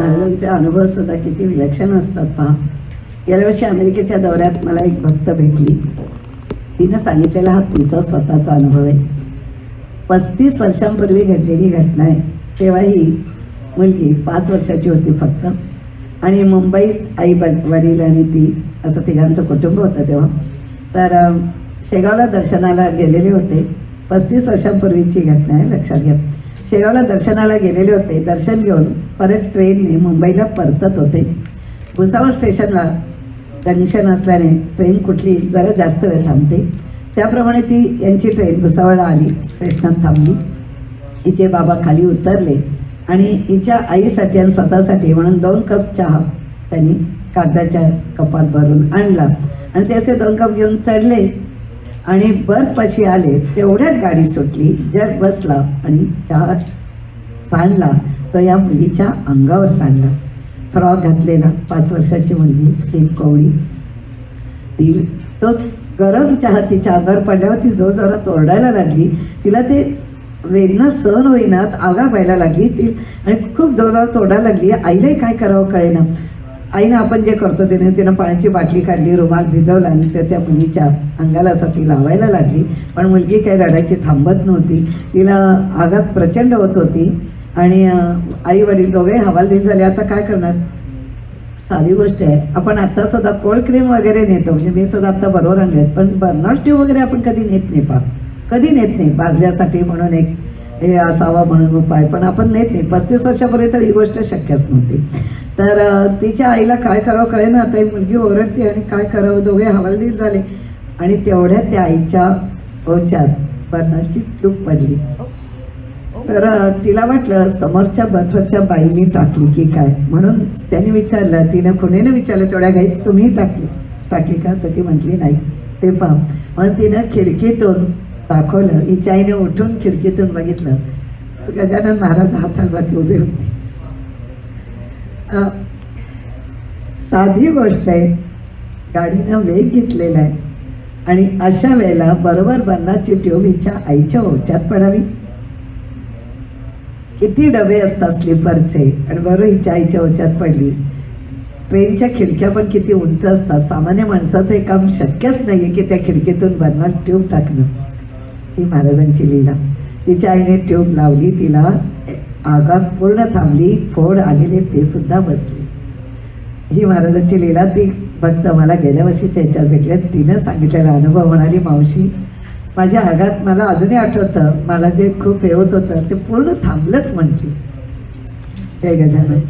महाराजांचे अनुभव सुद्धा किती विलक्षण असतात पहा. गेल्या वर्षी अमेरिकेच्या दौऱ्यात मला एक भक्त भेटली. तिनं सांगितलेला हा तुमचा स्वतःचा अनुभव आहे. पस्तीस वर्षांपूर्वी घडलेली घटना आहे. तेव्हा ही मुलगी पाच वर्षाची होती फक्त. आणि मुंबईत आई वडील आणि ती असं तिघांचं कुटुंब होतं तेव्हा. तर शेगावला दर्शनाला गेलेले होते. पस्तीस वर्षांपूर्वीची घटना आहे लक्षात घ्या. शेगावला दर्शनाला गेलेले होते. दर्शन घेऊन परत ट्रेनने मुंबईला परतत होते. भुसावळ स्टेशनला जंक्शन असल्याने ट्रेन कुठली जरा जास्त वेळ थांबते. त्याप्रमाणे ती यांची ट्रेन भुसावळला आली. स्टेशनात थांबली. हिचे बाबा खाली उतरले आणि हिच्या आईसाठी आणि स्वतःसाठी म्हणून दोन कप चहा त्यांनी कागदाच्या कपात भरून आणला. आणि त्याचे दोन कप घेऊन चढले. आणि बर्थपाशी आले तेवढ्यात गाडी सुटली जग बसला आणि चहा सांडला. तो या मुलीच्या अंगावर सांडला. फ्रॉक घातलेला पाच वर्षाची मुलगी स्किन कोवळी. ती तो गरम चहा तिच्या अंगावर पडल्यावर ती जो जोरात ओरडायला लागली. तिला ते वेदना सहन होईनात आगा व्हायला लागली. ती आणि खूप जोरजोरात ओरडायला लागली. आईलाही काय करावं कळेना. आईनं आपण जे करतो तिने तिनं पाण्याची बाटली काढली रुमाल भिजवला आणि त्या त्या मुलीच्या अंगाला असं ती लावायला लागली. पण मुलगी काही रडायची थांबत नव्हती. तिला आघात प्रचंड होत होती आणि आई वडील दोघे हवालदिल झाले. आता काय करणार? साधी गोष्ट आहे. आपण आता सुद्धा कोल्ड क्रीम वगैरे नेतो. म्हणजे मी सुद्धा आता बरोबर आणलेत पण बर्नॉट ट्यूब वगैरे आपण कधी नेत नाही पा. कधी नेत नाही. बाजल्यासाठी म्हणून एक हे असावा म्हणून उपाय. पण आपण नेत नाही. पस्तीस वर्षापूर्वी तर ही गोष्ट शक्यच नव्हती. तर तिच्या आईला काय करावं कळे ना आता ही मुलगी ओरडते आणि काय करावं? दोघे हवालदिल झाले. आणि तेवढ्या त्या आईच्या ओच्यात बर्नरची चूक पडली. तर तिला वाटलं समोरच्या बथरच्या बाईने टाकली की काय? म्हणून त्याने विचारलं. तिनं खुणेनं विचारलं तेवढ्या घाई तुम्ही टाकली टाकली का? तर ती म्हटली नाही ते पहा. म्हणून तिनं खिडकीतून दाखवलं. हिच्या आईने उठून खिडकीतून बघितलं. गजानन महाराज हातालवाती उभे होते. साधी गोष्ट आहे. गाडीनं वेग घेतलेला आहे. आणि अशा वेळेला बरोबर बन्नाची ट्यूब हिच्या आईच्या ओच्यात पडावी. किती डबे असतात स्लीपरचे. आणि बरोबर हिच्या आईच्या ओच्यात पडली. ट्रेनच्या खिडक्या पण किती उंच असतात. सामान्य माणसाचं हे काम शक्यच नाही की त्या खिडकीतून बर्नर ट्यूब टाकणं. ही महाराजांची लीला. तिच्या आईने ट्यूब लावली. तिला आगात पूर्ण थांबली फोड आलेले ते सुद्धा बसले. ही महाराजांची लीला ती भक्त मला गेल्या वर्षीच्या ह्याच्यात भेटल्या तिनं सांगितलेला अनुभव म्हणाली मावशी माझ्या आगात मला अजूनही आठवतं. मला जे खूप हे होत होतं ते पूर्ण थांबलंच म्हटली. जय गजानन.